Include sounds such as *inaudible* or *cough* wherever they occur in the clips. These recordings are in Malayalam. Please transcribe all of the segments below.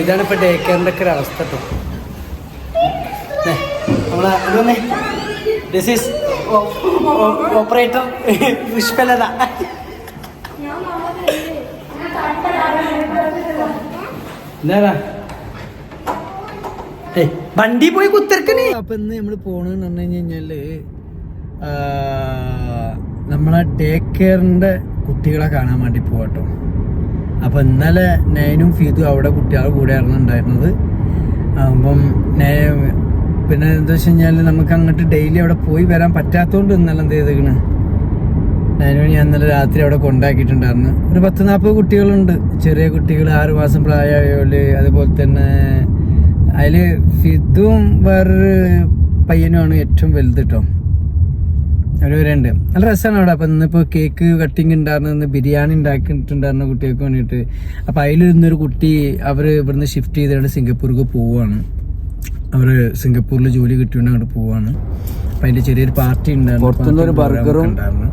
ഇതാണ് ഇപ്പൊ ഡേ കെയറിന്റെ ഒക്കെ ഒരു അവസ്ഥ കേട്ടോ നമ്മളെ ഇതൊന്നേ ദിസ് ഈസ് ഓപ്പറേറ്റർ പുഷ്പലത. എന്താ വണ്ടി പോയി കുത്തിരക്കണേ. അപ്പൊ ഇന്ന് നമ്മൾ പോണെന്ന് പറഞ്ഞു കഴിഞ്ഞാൽ നമ്മളെ ഡേ കെയറിന്റെ കുട്ടികളെ കാണാൻ വേണ്ടി പോകട്ടോ അപ്പൊ ഇന്നലെ നയനും ഫീതും അവിടെ കുട്ടികളുടെ കൂടെയായിരുന്നു ഉണ്ടായിരുന്നത്. അപ്പം പിന്നെ എന്താ വെച്ച് കഴിഞ്ഞാൽ നമുക്ക് അങ്ങോട്ട് ഡെയിലി അവിടെ പോയി വരാൻ പറ്റാത്തോണ്ട് ഇന്നലെ എന്ത് ചെയ്തേക്കണ്? നയനു ഞാൻ ഇന്നലെ രാത്രി അവിടെ കൊണ്ടാക്കിയിട്ടുണ്ടായിരുന്നു. ഒരു പത്ത് നാൽപ്പത് കുട്ടികളുണ്ട്. ചെറിയ കുട്ടികൾ ആറ് മാസം പ്രായമായോൽ അതുപോലെ തന്നെ അതിൽ ഫിദും വേറൊരു പയ്യനുമാണ് ഏറ്റവും വലുത് കേട്ടോ അവരവരുണ്ട് നല്ല രസമാണ് അവിടെ. അപ്പം ഇന്നിപ്പോൾ കേക്ക് കട്ടിങ് ഉണ്ടായിരുന്നു. ബിരിയാണി ഉണ്ടാക്കിയിട്ടുണ്ടായിരുന്ന കുട്ടികൾക്ക് വേണ്ടിയിട്ട്. അപ്പം അതിലിരുന്നൊരു കുട്ടി അവർ ഇവിടുന്ന് ഷിഫ്റ്റ് ചെയ്തിട്ട് സിംഗപ്പൂർക്ക് പോവുകയാണ് അവർ സിംഗപ്പൂരിൽ ജോലി കിട്ടിയോണ്ട് അങ്ങോട്ട് പോവാണ്. അപ്പം അതിന്റെ ചെറിയൊരു പാർട്ടി ഉണ്ടായിരുന്നു. ഒരു ബർഗറും ഉണ്ടായിരുന്നു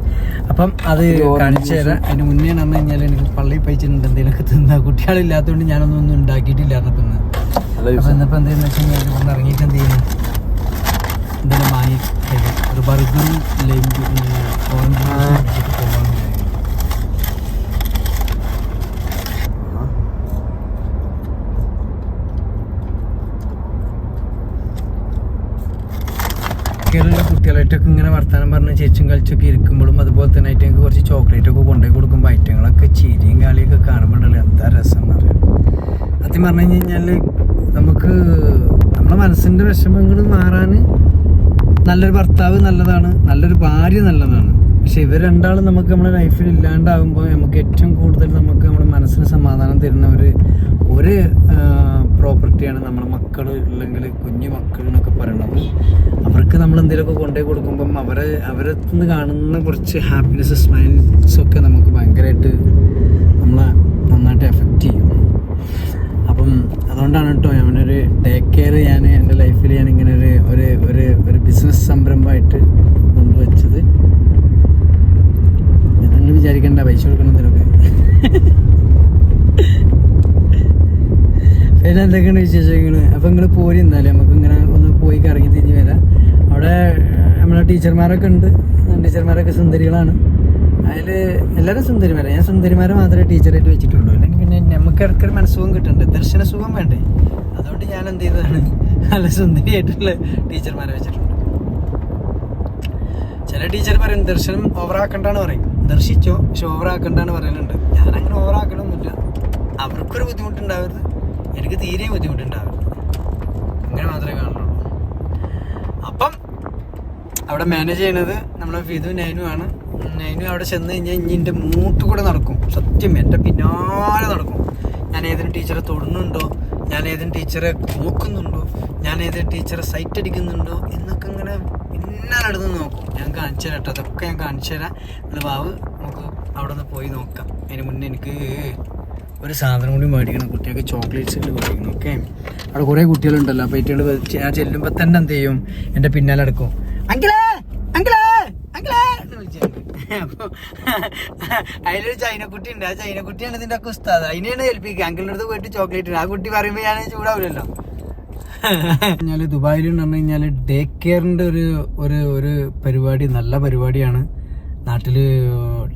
അപ്പം അത് കാണിച്ചു തരാം. അതിന് മുന്നേ പറഞ്ഞു കഴിഞ്ഞാൽ എനിക്ക് പള്ളിയിൽ പൈച്ചിട്ടുണ്ട് എന്തെങ്കിലുമൊക്കെ തിന്നാ. കുട്ടികളില്ലാത്തതുകൊണ്ട് ഞാനൊന്നും ഒന്നും ഉണ്ടാക്കിയിട്ടില്ലായിരുന്നു അപ്പൊ ഇന്ന്. അപ്പൊ ഇന്നിപ്പോ എന്താന്ന് വെച്ച് കഴിഞ്ഞാൽ ഇറങ്ങിയിട്ട് എന്ത് ചെയ്യുന്നു? വാങ്ങി കഴിക്കാം. ഒരു ബർഗറും ലൈം ഓറഞ്ച് ജ്യൂസും പോകാൻ കേരളത്തിലെ കുട്ടികളായിട്ടൊക്കെ ഇങ്ങനെ വർത്താനം പറഞ്ഞ് ചേച്ചും കളിച്ചൊക്കെ ഇരിക്കുമ്പോഴും അതുപോലെ തന്നെ ഐറ്റങ്ങൾക്ക് കുറച്ച് ചോക്ലേറ്റ് ഒക്കെ കൊണ്ടുപോയി കൊടുക്കുമ്പോൾ ഐറ്റങ്ങളൊക്കെ ചിരിയും കളിയൊക്കെ കാണുമ്പോഴല്ലോ എന്താ രസം അറിയാം സത്യം പറഞ്ഞു കഴിഞ്ഞാൽ നമുക്ക് നമ്മുടെ മനസ്സിന്റെ വിഷമങ്ങൾ മാറാൻ നല്ലൊരു ഭർത്താവ് നല്ലതാണ് നല്ലൊരു ഭാര്യ നല്ലതാണ്. പക്ഷെ ഇവർ രണ്ടാളും നമുക്ക് നമ്മുടെ ലൈഫിൽ ഇല്ലാണ്ടാകുമ്പോൾ നമുക്ക് ഏറ്റവും കൂടുതൽ നമുക്ക് നമ്മുടെ മനസ്സിന് സമാധാനം തരുന്ന ഒരു ഒരു പ്രോപ്പർട്ടിയാണ് നമ്മുടെ മക്കൾ അല്ലെങ്കിൽ കുഞ്ഞു മക്കൾ എന്നൊക്കെ പറയുന്നത് അവർക്ക് നമ്മൾ എന്തെങ്കിലുമൊക്കെ കൊണ്ടുപോയി കൊടുക്കുമ്പം അവരെ അവരെ നിന്ന് കാണുന്ന കുറച്ച് ഹാപ്പിനെസ് സ്മൈൽസ് ഒക്കെ നമുക്ക് ഭയങ്കരമായിട്ട് നമ്മളെ നന്നായിട്ട് എഫക്റ്റ് ചെയ്യും. അപ്പം അതുകൊണ്ടാണ് കേട്ടോ ഞാനൊരു ടേക്ക് കെയർ ഞാൻ എന്റെ ലൈഫിൽ ഞാൻ ഇങ്ങനെ ഒരു ഒരു ഒരു ഒരു ബിസിനസ് സംരംഭമായിട്ട് കൊണ്ടുവച്ചത്. നിങ്ങൾ വിചാരിക്കേണ്ട പൈസ കൊടുക്കണം ഇതിനൊക്കെ പിന്നെ എന്തൊക്കെയാണ് വിശേഷങ്ങൾ? അപ്പം നിങ്ങൾ പോരി എന്തായാലും നമുക്ക് ഇങ്ങനെ ഒന്ന് പോയി കറങ്ങി തിരിഞ്ഞ് വരാം. അവിടെ നമ്മളെ ടീച്ചർമാരൊക്കെ ഉണ്ട്. ടീച്ചർമാരൊക്കെ സുന്ദരികളാണ്. അതിൽ എല്ലാവരും സുന്ദരിമാരാണ് ഞാൻ സുന്ദരിമാരെ മാത്രമേ ടീച്ചറായിട്ട് വെച്ചിട്ടുള്ളൂ. അല്ലെങ്കിൽ പിന്നെ നമുക്ക് ഇടയ്ക്കൊരു മനസ്സുഖം കിട്ടുന്നുണ്ട്. ദർശന സുഖം വേണ്ടേ? അതുകൊണ്ട് ഞാൻ എന്ത് ചെയ്തതാണ്? നല്ല സുന്ദരിയായിട്ടുള്ള ടീച്ചർമാരെ വെച്ചിട്ടുണ്ട്. ചില ടീച്ചർ പറയും ദർശനം ഓവറാക്കണ്ടാണ് പറയും. ദർശിച്ചോ പക്ഷെ ഓവറാക്കണ്ടാണ് പറയലുണ്ട്. ഞാൻ അങ്ങനെ ഓവറാക്കണമൊന്നുമില്ല അവർക്കൊരു ബുദ്ധിമുട്ടുണ്ടാവരുത്. എനിക്ക് തീരെ ബുദ്ധിമുട്ടുണ്ടാവരുത്. അങ്ങനെ മാത്രമേ കാണുള്ളൂ അപ്പം അവിടെ മാനേജ് ചെയ്യണത് നമ്മളെ വിധു നൈനു ആണ്. നൈനു അവിടെ ചെന്ന് കഴിഞ്ഞാൽ ഇനി എന്റെ മൂട്ട് കൂടെ നടക്കും. സത്യം എന്റെ പിന്നാലെ നടക്കും. ഞാൻ ഏതെങ്കിലും ടീച്ചറെ തൊടുന്നുണ്ടോ? ഞാൻ ഏതെങ്കിലും ടീച്ചറെ നോക്കുന്നുണ്ടോ? ഞാൻ ഏതെങ്കിലും ടീച്ചറെ സൈറ്റ് അടിക്കുന്നുണ്ടോ? എന്നൊക്കെ ഇങ്ങനെ പിന്നാലടുത്ത് നോക്കും. ഞാൻ കാണിച്ചു തരാം കേട്ടോ. അതൊക്കെ ഞാൻ കാണിച്ചു തരാം. നിങ്ങൾ വാവ് നമുക്ക് അവിടെ നിന്ന് പോയി നോക്കാം. അതിന് മുന്നേ എനിക്ക് ഒരു സാധനം കൂടി മേടിക്കണം. കുട്ടികൾക്ക് ചോക്ലേറ്റ്സ് ഒക്കെ മേടിക്കണം ഓക്കെ അവിടെ കുറേ കുട്ടികളുണ്ടല്ലോ. അപ്പോൾ ഏറ്റവും ഞാൻ ചെല്ലുമ്പോൾ തന്നെ എന്ത് ചെയ്യും? എന്റെ പിന്നാലെ അടക്കും അങ്കിളേ അങ്കിളേ അങ്കിളേ. എന്ന് അപ്പോൾ അതിലൊരു ചൈനക്കുട്ടി ഉണ്ട്. ആ ചൈനക്കുട്ടിയാണ് ഇതിന്റെ ഒക്കെ ഉസ്താദ്. അതിനെയാണ് ഏൽപ്പിക്കുക. അങ്കിളിന്റെ അടുത്ത് പോയിട്ട് ചോക്ലേറ്റ് ആ കുട്ടി പറയുമ്പോൾ ഞാൻ ചൂടാവില്ലല്ലോ കഴിഞ്ഞാൽ ദുബായിൽ എന്ന് പറഞ്ഞു കഴിഞ്ഞാൽ ഡേ കെയറിന്റെ ഒരു ഒരു ഒരു പരിപാടി നല്ല പരിപാടിയാണ്. നാട്ടിൽ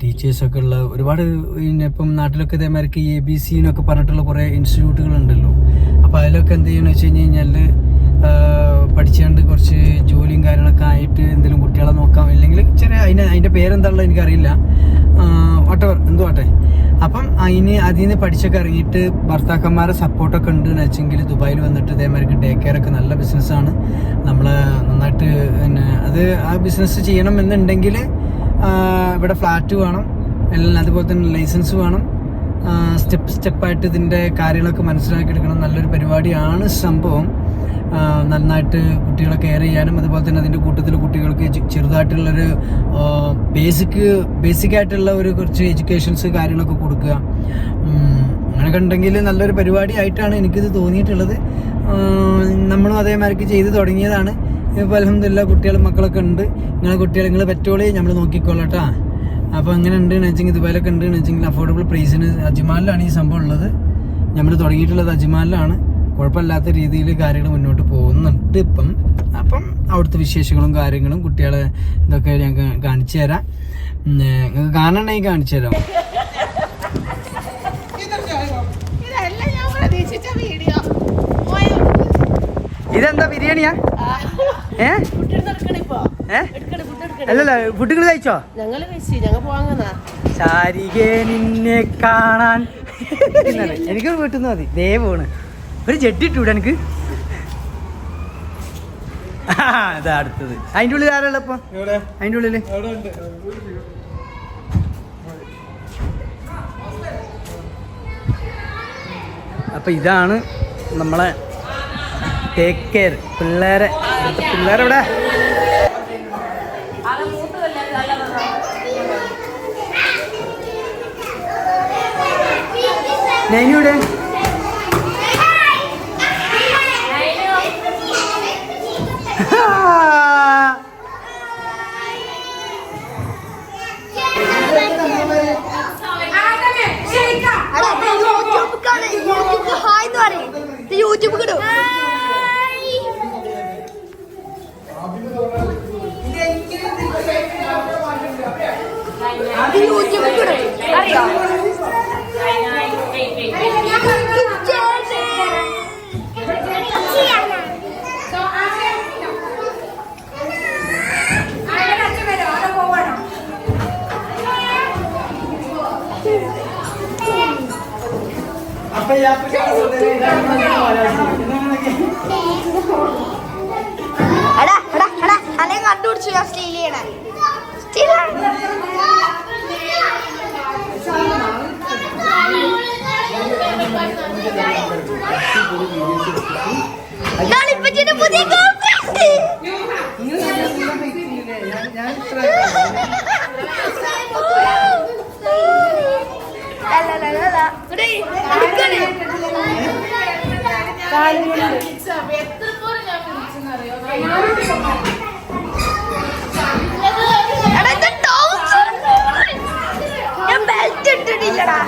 ടീച്ചേഴ്സൊക്കെ ഉള്ള ഒരുപാട് പിന്നെ ഇപ്പം നാട്ടിലൊക്കെ ഇതേമാതിരിക്ക് എ ബി സി എന്നൊക്കെ പറഞ്ഞിട്ടുള്ള കുറേ ഇൻസ്റ്റിറ്റ്യൂട്ടുകൾ ഉണ്ടല്ലോ അപ്പോൾ അതിലൊക്കെ എന്ത് ചെയ്യണമെന്ന് വെച്ച് കഴിഞ്ഞ് കഴിഞ്ഞാൽ പഠിച്ചുകൊണ്ട് കുറച്ച് ജോലിയും കാര്യങ്ങളൊക്കെ ആയിട്ട് എന്തെങ്കിലും കുട്ടികളെ നോക്കാം. ഇല്ലെങ്കിൽ ചെറിയ അതിന് അതിന്റെ പേരെന്താണല്ലോ എനിക്കറിയില്ല. വട്ടവർ എന്തുവാട്ടെ അപ്പം അതിന് അതിൽ നിന്ന് പഠിച്ചൊക്കെ ഇറങ്ങിയിട്ട് ഭർത്താക്കന്മാരെ സപ്പോർട്ടൊക്കെ ഉണ്ട് എന്ന് വെച്ചെങ്കിൽ ദുബായിൽ വന്നിട്ട് ഇതേമാതിരി ഡേ കെയർ ഒക്കെ നല്ല ബിസിനസ്സാണ് നമ്മൾ നന്നായിട്ട് പിന്നെ അത് ആ ബിസിനസ് ചെയ്യണം എന്നുണ്ടെങ്കിൽ ഇവിടെ ഫ്ലാറ്റ് വേണം. എല്ലാം അതുപോലെ തന്നെ ലൈസൻസ് വേണം. സ്റ്റെപ്പ് സ്റ്റെപ്പായിട്ട് ഇതിന്റെ കാര്യങ്ങളൊക്കെ മനസ്സിലാക്കി എടുക്കണം നല്ലൊരു പരിപാടിയാണ് സംഭവം. നന്നായിട്ട് കുട്ടികളെ കെയർ ചെയ്യാനും അതുപോലെ തന്നെ അതിന്റെ കൂട്ടത്തിൽ കുട്ടികൾക്ക് ചെറുതായിട്ടുള്ളൊരു ബേസിക് ബേസിക് ആയിട്ടുള്ള ഒരു കുറച്ച് എഡ്യൂക്കേഷൻസ് കാര്യങ്ങളൊക്കെ കൊടുക്കുക. അങ്ങനെ കണ്ടെങ്കിൽ നല്ലൊരു പരിപാടി ആയിട്ടാണ് എനിക്കിത് തോന്നിയിട്ടുള്ളത്. നമ്മളും അതേമാതിരിക്ക് ചെയ്ത് തുടങ്ങിയതാണ്. ഇപ്പോൾ അലഹമില്ല കുട്ടികളും മക്കളൊക്കെ ഉണ്ട്. നിങ്ങളെ കുട്ടികളെ നിങ്ങൾ പറ്റോളി നമ്മൾ നോക്കിക്കോളട്ടാ അപ്പോൾ അങ്ങനെ ഉണ്ട് വെച്ചെങ്കിൽ ഇതുപോലൊക്കെ ഉണ്ട് വെച്ചെങ്കിൽ അഫോർഡബിൾ പ്രൈസിന് അജ്മാലിലാണ് ഈ സംഭവം ഉള്ളത്. നമ്മൾ തുടങ്ങിയിട്ടുള്ളത് അജ്മാലിലാണ്. കുഴപ്പമില്ലാത്ത രീതിയിൽ കാര്യങ്ങൾ മുന്നോട്ട് പോകുന്നുണ്ട് ഇപ്പം. അപ്പം അവിടുത്തെ വിശേഷങ്ങളും കാര്യങ്ങളും കുട്ടികളെ ഇതൊക്കെ ഞങ്ങൾക്ക് കാണിച്ചു തരാം. നിങ്ങൾക്ക് കാണണമെങ്കിൽ കാണിച്ചു തരാം. ഇതെന്താ ബിരിയാണിയാ? ഏ? എടുക്കണ ഫുഡ് അല്ലല്ല ഫുഡുകൾ കഴിച്ചോ? ഞങ്ങൾ ശാരികെ നിന്നെ കാണാൻ. എനിക്ക് വീട്ടിൽ നിന്ന് മതി. ദേ പോണ്. ഒരു ജെട്ടി ഇട്ടൂടെ എനിക്ക്. അതാ ഇതാ അടുത്തത്. അതിന്റെ ഉള്ളിൽ ആരാളെ ഇപ്പൊ അതിന്റെ ഉള്ളിൽ. അപ്പൊ ഇതാണ് നമ്മളെ ടേക്ക് കെയർ പിള്ളേരെ പിള്ളേരെവിടെ നൈനിയുടെ യൂട്യൂബ് കിടും അറിയാം? അപ്പൊ ഇത് trouser. ഞാൻ ബെൽറ്റ് ഇട്ടിട്ടില്ലടാ.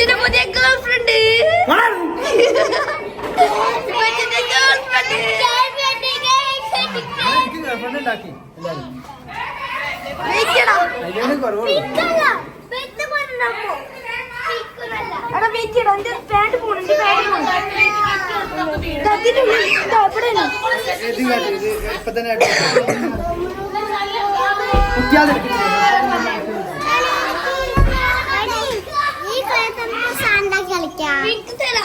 ഇപ്പച്ചിന്റെ പുതിയ ഗേൾ ഫ്രണ്ട് ഇപ്പച്ചിന്റെ ഗേൾ ഫ്രണ്ട് ഉണ്ടാക്കി എല്ലാരും വെയിറ്റടാ അതിലാണ് കുറവുള്ളൂ എടാ വെയിറ്റ് ചെയ്യടാ എന്റെ പാന്റ് പോണുണ്ട് പാന്റ് അതിന്റെ ഉള്ളിൽ ഇതാ ഇവിടെ ഇത് കാട്ട്, ഇത് ഇപ്പൊ തന്നെ കുട്ടിയാതെ എടാ അച്ഛൻ തരുവാടാ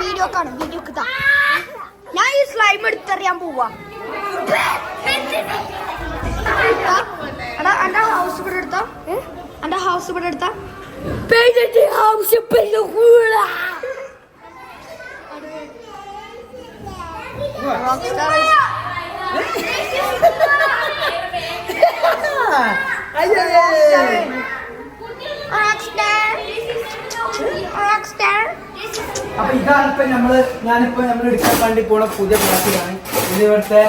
വീഡിയോ കാണും വീഡിയോ ഞാൻ ഈ സ്ലൈം എടുത്തെറിയാൻ പോവാ എന്റെ ഹൗസ് ഇവിടെ എടുത്തോ എന്റെ ഹൗസ് ഇവിടെ എടുത്താ പെയ്തിട്ട് ആവശ്യപ്പെട്ടു അപ്പൊ ഇതാണ് ഇപ്പൊ നമ്മൾ ഞാനിപ്പോ നമ്മൾ എടുക്കാൻ വേണ്ടി പോണ പുതിയ ക്ലാസ്സിലാണ്. ഇത് ഇവിടുത്തെ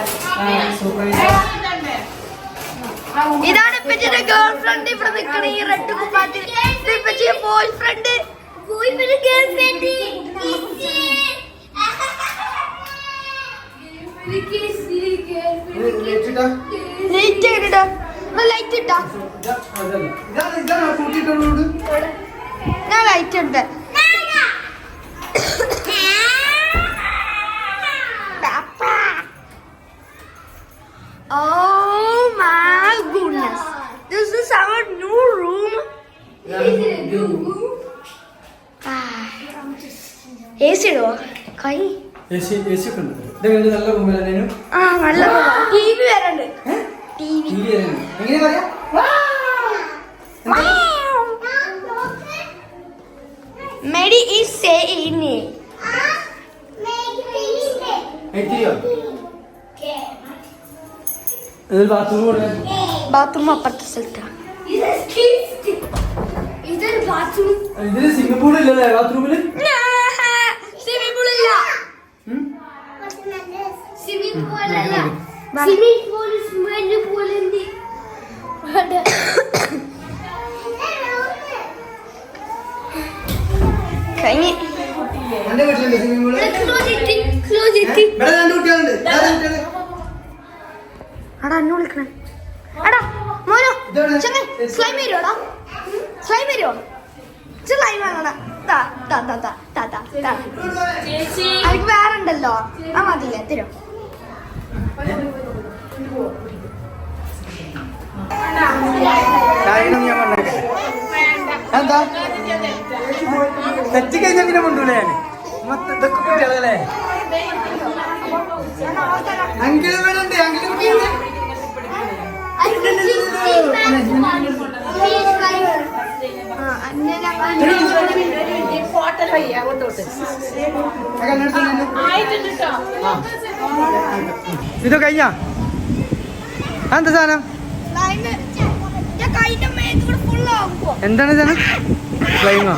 ഇതാണ് ഇപ്പച്ചിന്റെ ഗേൾ ഫ്രണ്ട് ഇവിടെ നിൽക്കണ ഈ റെഡ് കുപ്പാത്തിൽ ഇത് ഇപ്പച്ചിന്റെ boy friend girl friend light ഇട്ടാ? ഞാൻ ലൈറ്റ് ഉണ്ട് Oh our new room. AC ഇടുവോ കൈ. എ സി ഏ സി ഒക്കെ ഉണ്ട് റൂമിലാണ് ആ നല്ല ടി വി വരണ്ട് എങ്ങനെ പറയാ? മെഡി ഈസ് സേയിങ് ഇത് ബാത്റൂം അപ്പുറത്തെ സ്ഥലത്താണ് ഇതിൽ സ്വിമ്മിംഗ് പൂൾ ഇല്ലല്ലേ? ബാത്റൂമിൽ സ്വിമ്മിംഗ് പൂൾ ഇല്ല. സ്വിമ്മിംഗ് പൂൾ ഇല്ല സ്വിമ്മിംഗ് പൂൾ ഇവിടെ രണ്ട് കുട്ടികളുണ്ട്. അടാ എന്നെ വിളിക്കണേ. എടാ മോനോ? ചെങ്ങ സ്ലൈം വരുമോടാ സ്ലൈം വരുമോ സ്ലൈം വാങ്ങണ അതിക്ക് വേറെ ഉണ്ടല്ലോ. ആ മതിയില്ലേ തരോ. എന്താ? തെറ്റി കഴിഞ്ഞാൽ പിന്നെ കൊണ്ടുപോലേ ഞാൻ മൊത്തം ഇതൊക്കെ കുട്ടികളല്ലേ? ഇവിടെ ഉണ്ട് ഇത് കഴിഞ്ഞ? എന്താ സാധനം? എന്താണ് സാധനം? ഫ്ലൈങ്ങോ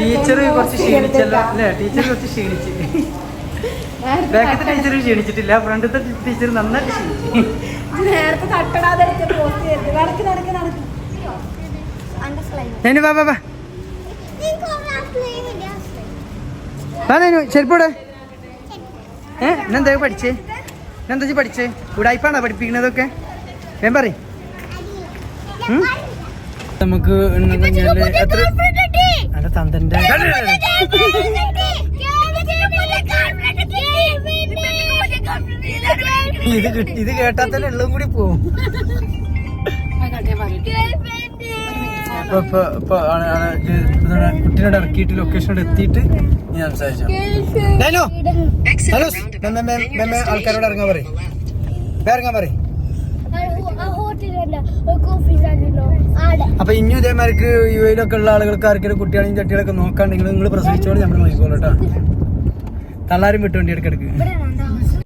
ടീച്ചർ കുറച്ച് ക്ഷീണിച്ചല്ലോ. അല്ലേ? ടീച്ചർ കുറച്ച് ക്ഷീണിച്ച്. *laughs* ബാക്കത്തെ ടീച്ചർ ക്ഷീണിച്ചിട്ടില്ല. ഫ്രണ്ടത്തെ ടീച്ചർ നന്നായിട്ട് ക്ഷീണിച്ചു. നേരത്തെ തട്ടടാതെ പോസ്റ്റ് ചെയ്ത്. നടക്ക് നടക്ക് നടക്ക് ഞാൻ വാ വാ വാ. വാ നേനു ചെരുപ്പോടെ ഏ എന്നെന്താ പഠിച്ചേ? എന്നെന്താ പഠിച്ചേ? ഉടായ്പാണോ പഠിപ്പിക്കണതൊക്കെ? ഞാൻ പറയും. നമുക്ക് എത്ര അല്ല തന്തന്റെ ഇത് കിട്ടി ഇത് കേട്ടാൽ തന്നെ ഉള്ളതും കൂടി പോവും. കുട്ടീനോട് ഇറക്കിയിട്ട് ലൊക്കേഷനോട് എത്തിയിട്ട് ഞാൻ സംസാരിച്ചു ഹലോ ഹലോ ആൾക്കാരോട് ഇറങ്ങാൻ പറയും. ഇറങ്ങാൻ പറയും. അപ്പൊ ഇനി ഇതേമാർക്ക് യു എയിലൊക്കെ ഉള്ള ആളുകൾക്ക് ആർക്കെങ്കിലും കുട്ടികളെയും ചട്ടികളൊക്കെ നോക്കാണ്ടെങ്കിൽ നിങ്ങൾ പ്രസവിച്ചോട് നമ്മൾ നോക്കിക്കോളൂ കേട്ടോ. തള്ളാരും വണ്ടി ഇടക്കിടക്ക്